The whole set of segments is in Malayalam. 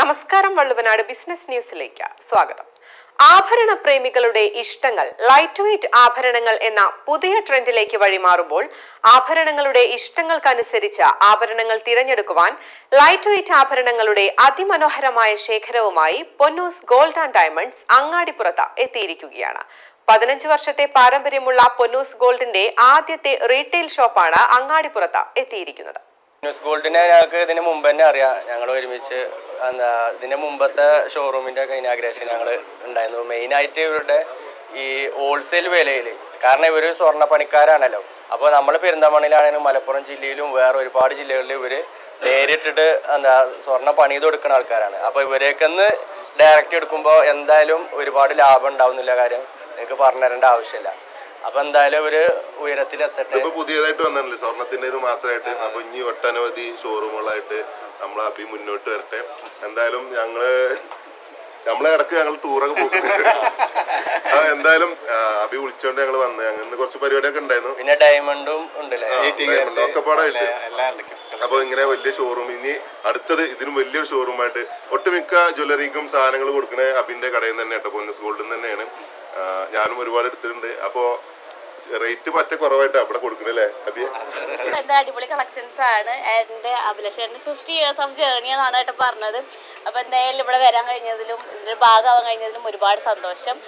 നമസ്കാരം വള്ളുവനാട് ബിസിനസ് ന്യൂസിലേക്ക് സ്വാഗതം. ആഭരണ പ്രേമികളുടെ ഇഷ്ടങ്ങൾ ലൈറ്റ് വെയ്റ്റ് ആഭരണങ്ങൾ എന്ന പുതിയ ട്രെൻഡിലേക്ക് വഴിമാറുമ്പോൾ ആഭരണങ്ങളുടെ ഇഷ്ടങ്ങൾക്കനുസരിച്ച് ആഭരണങ്ങൾ തിരഞ്ഞെടുക്കുവാൻ ലൈറ്റ് വെയ്റ്റ് ആഭരണങ്ങളുടെ അതിമനോഹരമായ ശേഖരവുമായി പൊന്നൂസ് ഗോൾഡ് ആൻഡ് ഡയമണ്ട്സ് അങ്ങാടിപ്പുറത്ത് എത്തിയിരിക്കുകയാണ്. പതിനഞ്ച് വർഷത്തെ പാരമ്പര്യമുള്ള പൊന്നൂസ് ഗോൾഡിന്റെ ആദ്യത്തെ റീറ്റെയിൽ ഷോപ്പാണ് അങ്ങാടിപ്പുറത്ത് എത്തിയിരിക്കുന്നത്. ന്യൂസ് ഗോൾഡിനെ ഞങ്ങൾക്ക് ഇതിന് മുമ്പ് തന്നെ അറിയാം. ഞങ്ങൾ ഒരുമിച്ച് എന്താ ഇതിന് മുമ്പത്തെ ഷോറൂമിന്റെ ഒക്കെ ഇനാഗ്രേഷൻ ഞങ്ങൾ ഉണ്ടായിരുന്നു. മെയിനായിട്ട് ഇവരുടെ ഈ ഹോൾസെയിൽ വിലയിൽ കാരണം ഇവർ സ്വർണ പണിക്കാരാണല്ലോ അപ്പോൾ നമ്മൾ പെരിന്തമണ്ണയിലാണെങ്കിലും മലപ്പുറം ജില്ലയിലും വേറെ ഒരുപാട് ജില്ലകളിൽ ഇവർ നേരിട്ടിട്ട് എന്താ സ്വർണ പണി കൊടുക്കുന്ന ആൾക്കാരാണ്. അപ്പോൾ ഇവരേക്കൊന്ന് ഡയറക്റ്റ് എടുക്കുമ്പോൾ എന്തായാലും ഒരുപാട് ലാഭം ഉണ്ടാവുന്നില്ല കാര്യം. നിങ്ങൾക്ക് പറഞ്ഞു തരേണ്ട ആവശ്യമില്ല. അപ്പോൾ എന്തായാലും അവർ ഉയരത്തിലെത്തട്ടെ. പുതിയതായിട്ട് വന്നിട്ടില്ലേ സ്വർണത്തിന്റെ ഇത് മാത്രമായിട്ട്. അപ്പൊ ഇനി ഒട്ടനവധി ഷോറൂമുകളായിട്ട് നമ്മളെ അപ്പി മുന്നോട്ട് വരട്ടെ. എന്തായാലും ഞങ്ങൾ നമ്മളെ ഇടയ്ക്ക് ഞങ്ങൾ ടൂറൊക്കെ പോകുന്നുണ്ട് ആ എന്തായാലും അഭി വിളിച്ചോണ്ട് ഞങ്ങൾ വന്ന്. ഞങ്ങൾ ഇന്ന് കുറച്ച് പരിപാടിയൊക്കെ ഉണ്ടായിരുന്നു. പിന്നെ ഡയമണ്ടും ഉണ്ടല്ലേ? ഡയമണ്ടും ഒക്കെ പാടായിട്ട് അപ്പൊ ഇങ്ങനെ വലിയ ഷോറൂം ഇനി അടുത്തത് ഇതിനും വലിയൊരു ഷോറൂമായിട്ട് ഒട്ടുമിക്ക ജ്വല്ലറിക്കും സാധനങ്ങൾ കൊടുക്കണേ അബിന്റെ കടയിൽ നിന്ന് തന്നെ കേട്ടോ. പൊന്നസ് ഗോൾഡിൽ തന്നെയാണ്. ഞാനും ഒരുപാട് എടുത്തിട്ടുണ്ട്. അപ്പോ റേറ്റ് പറ്റ കുറവായിട്ടാ ഇവിടെ കൊടുക്കണല്ലേ എന്താ അടിപൊളി കളക്ഷൻസ് ആണ്. എന്റെ അഭിലാഷേട്ടന് ഫിഫ്റ്റി ഇയേഴ്സ് ഓഫ് ജേർണി എന്നാണ് കേട്ടോ പറഞ്ഞത്. അപ്പൊ എന്തായാലും ഇവിടെ വരാൻ കഴിഞ്ഞതിലും ഇതിന്റെ ഭാഗമാവാൻ കഴിഞ്ഞതിലും ഒരുപാട് സന്തോഷം.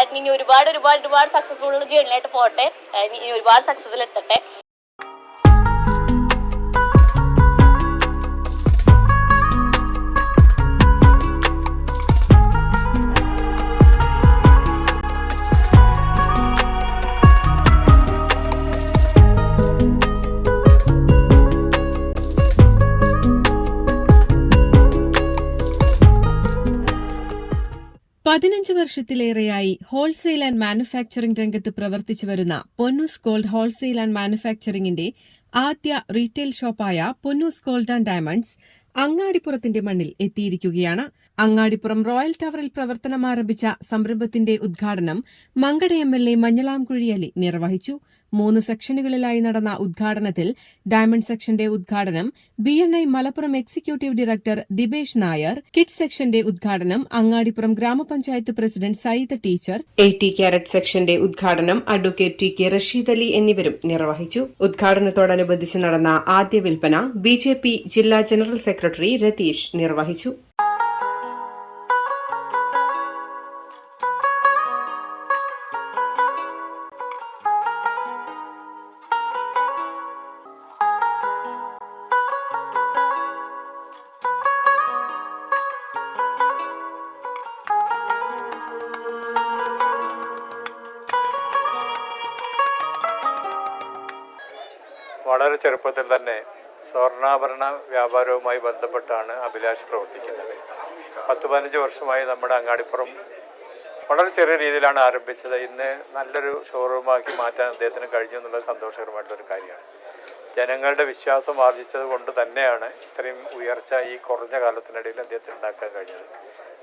ഏട്ടൻ ഇനി ഒരുപാട് ഒരുപാട് ഒരുപാട് സക്സസ്ഫുൾ ജേർണിയായിട്ട് പോട്ടെ. ഇനി ഒരുപാട് സക്സസ്സിൽ എത്തട്ടെ. പതിനഞ്ച് വർഷത്തിലേറെയായി ഹോൾസെയിൽ ആൻഡ് മാനുഫാക്ചറിംഗ് രംഗത്ത് പ്രവർത്തിച്ചു വരുന്ന പൊന്നൂസ് ഗോൾഡ് ഹോൾസെയിൽ ആൻഡ് മാനുഫാക്ചറിംഗിന്റെ ആദ്യ റീറ്റെയിൽ ഷോപ്പായ പൊന്നൂസ് ഗോൾഡ് ആൻഡ് ഡയമണ്ട്സ് അങ്ങാടിപ്പുറത്തിന്റെ മണ്ണിൽ എത്തിയിരിക്കുകയാണ്. അങ്ങാടിപ്പുറം റോയൽ ടവറിൽ പ്രവർത്തനം ആരംഭിച്ച സംരംഭത്തിന്റെ ഉദ്ഘാടനം Mankada M L A Manjalamkuzhi Ali നിർവഹിച്ചു. മൂന്ന് സെക്ഷനുകളിലായി നടന്ന ഉദ്ഘാടനത്തിൽ ഡയമണ്ട് സെക്ഷന്റെ ഉദ്ഘാടനം B N I Malappuram executive director Dibesh Nair kid സെക്ഷന്റെ ഉദ്ഘാടനം അങ്ങാടിപ്പുറം ഗ്രാമപഞ്ചായത്ത് president Sayyid teacher A T carrot സെക്ഷന്റെ ഉദ്ഘാടനം advocate T K Rasheed Ali എന്നിവരും നിർവഹിച്ചു. ഉദ്ഘാടനത്തോടനുബന്ധിച്ച് നടന്ന ആദ്യ വിൽപ്പന ബി ജില്ലാ ജനറൽ സെക്രട്ടറി രതീഷ് നിർവഹിച്ചു. വളരെ ചെറുപ്പത്തിൽ തന്നെ സ്വർണാഭരണ വ്യാപാരവുമായി ബന്ധപ്പെട്ടാണ് അഭിലാഷ് പ്രവർത്തിക്കുന്നത്. പത്ത് പതിനഞ്ച് വർഷമായി നമ്മുടെ അങ്ങാടിപ്പുറം വളരെ ചെറിയ രീതിയിലാണ് ആരംഭിച്ചത്. ഇന്ന് നല്ലൊരു ഷോറൂമാക്കി മാറ്റാൻ അദ്ദേഹത്തിന് കഴിഞ്ഞു എന്നുള്ളത് സന്തോഷകരമായിട്ടുള്ളൊരു കാര്യമാണ്. ജനങ്ങളുടെ വിശ്വാസം ആർജിച്ചത് കൊണ്ട് തന്നെയാണ് ഇത്രയും ഉയർച്ച ഈ കുറഞ്ഞ കാലത്തിനിടയിൽ അദ്ദേഹത്തിന് ഉണ്ടാക്കാൻ കഴിഞ്ഞത്.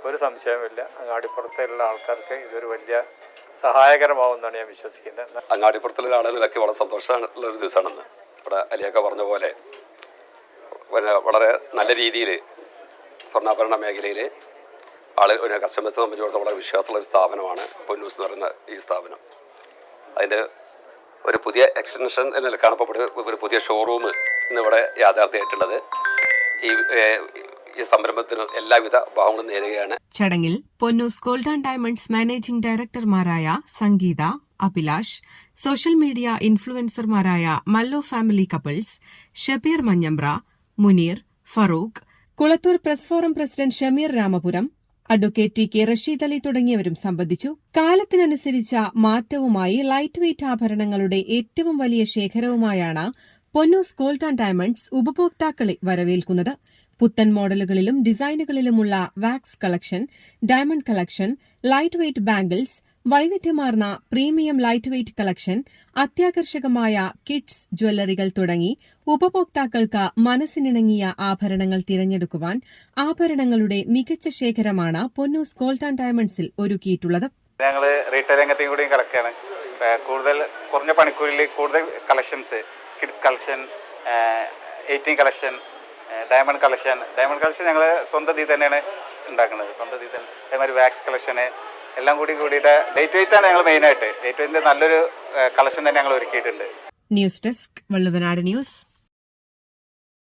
ഒരു സംശയമില്ല അങ്ങാടിപ്പുറത്തുള്ള ആൾക്കാർക്ക് ഇതൊരു വലിയ സഹായകരമാവുമെന്നാണ് ഞാൻ വിശ്വസിക്കുന്നത്. അങ്ങാടിപ്പുറത്തുള്ള ആളുകളൊക്കെ വളരെ സന്തോഷമുള്ള ഒരു ദിവസമാണെന്ന് ഇവിടെ അലിയൊക്കെ പറഞ്ഞ പോലെ വളരെ നല്ല രീതിയിൽ സ്വർണാഭരണ മേഖലയിൽ ആൾ ഒരു കസ്റ്റമേഴ്സിനെ സംബന്ധിച്ചിടത്തോളം വളരെ വിശ്വാസമുള്ള ഒരു സ്ഥാപനമാണ് പൊന്നൂസ് എന്ന് പറയുന്ന ഈ സ്ഥാപനം. അതിന്റെ ഒരു പുതിയ എക്സ്റ്റൻഷൻ എന്ന നിലക്കാണ് ഇപ്പോൾ ഒരു പുതിയ ഷോറൂം ഇന്നിവിടെ യാഥാർത്ഥ്യമായിട്ടുള്ളത്. ഈ ഈ സംരംഭത്തിന് എല്ലാവിധ ഭാവങ്ങളും നേരുകയാണ്. ചടങ്ങിൽ Ponnoos gold and diamonds managing ഡയറക്ടർമാരായ Sangeetha Abhilash social media ഇൻഫ്ലുവൻസർമാരായ മല്ലോ family couples Shabeer Manjambra Muneer Farook Kulathur press forum president Shameer Ramapuram advocate T K Rasheed Ali തുടങ്ങിയവരും സംബന്ധിച്ചു. കാലത്തിനനുസരിച്ച മാറ്റവുമായി ലൈറ്റ് വെയ്റ്റ് ആഭരണങ്ങളുടെ ഏറ്റവും വലിയ ശേഖരവുമായാണ് പൊന്നൂസ് ഗോൾഡ് ആൻഡ് ഡയമണ്ട്സ് ഉപഭോക്താക്കളെ വരവേൽക്കുന്നത്. പുത്തൻ മോഡലുകളിലും ഡിസൈനുകളിലുമുള്ള wax collection diamond collection light weight bangles വൈവിധ്യമാർന്ന പ്രീമിയം ലൈറ്റ് വെയ്റ്റ് കളക്ഷൻ അത്യാകർഷകമായ കിഡ്സ് ജ്വല്ലറികൾ തുടങ്ങി ഉപഭോക്താക്കൾക്ക് മനസ്സിനിണങ്ങിയ ആഭരണങ്ങൾ തിരഞ്ഞെടുക്കുവാൻ ആഭരണങ്ങളുടെ മികച്ച ശേഖരമാണ് പൊന്നൂസ് ഗോൾഡ് ആൻഡ് ഡയമണ്ട്സിൽ ഒരുക്കിയിട്ടുള്ളത്. ഞങ്ങൾ റീറ്റെയിൽ രംഗത്തെയും കൂടി കളക്കുകയാണ് ഏഹ് കൂടുതൽ കുറഞ്ഞ പണിക്കൂലി കൂടുതൽ collections kids collection eighteen collection diamond collection diamond collection ഞങ്ങൾ സ്വന്തം ഇതിൽ തന്നെയാണ് ഉണ്ടാക്കുന്നത്. സ്വന്തം ഇതിൽ തന്നെ അതേമാതിരി വാക്സ് കളക്ഷന് എല്ലാം കൂടി കൂടിയിട്ട് ഡേറ്റ് വെയിറ്റ് ആണ് ഞങ്ങൾ മെയിനായിട്ട് ഡേറ്റ് വെയിറ്റിന്റെ നല്ലൊരു കളക്ഷൻ തന്നെ ഞങ്ങൾ ഒരുക്കിയിട്ടുണ്ട്. News desk Valluvanad news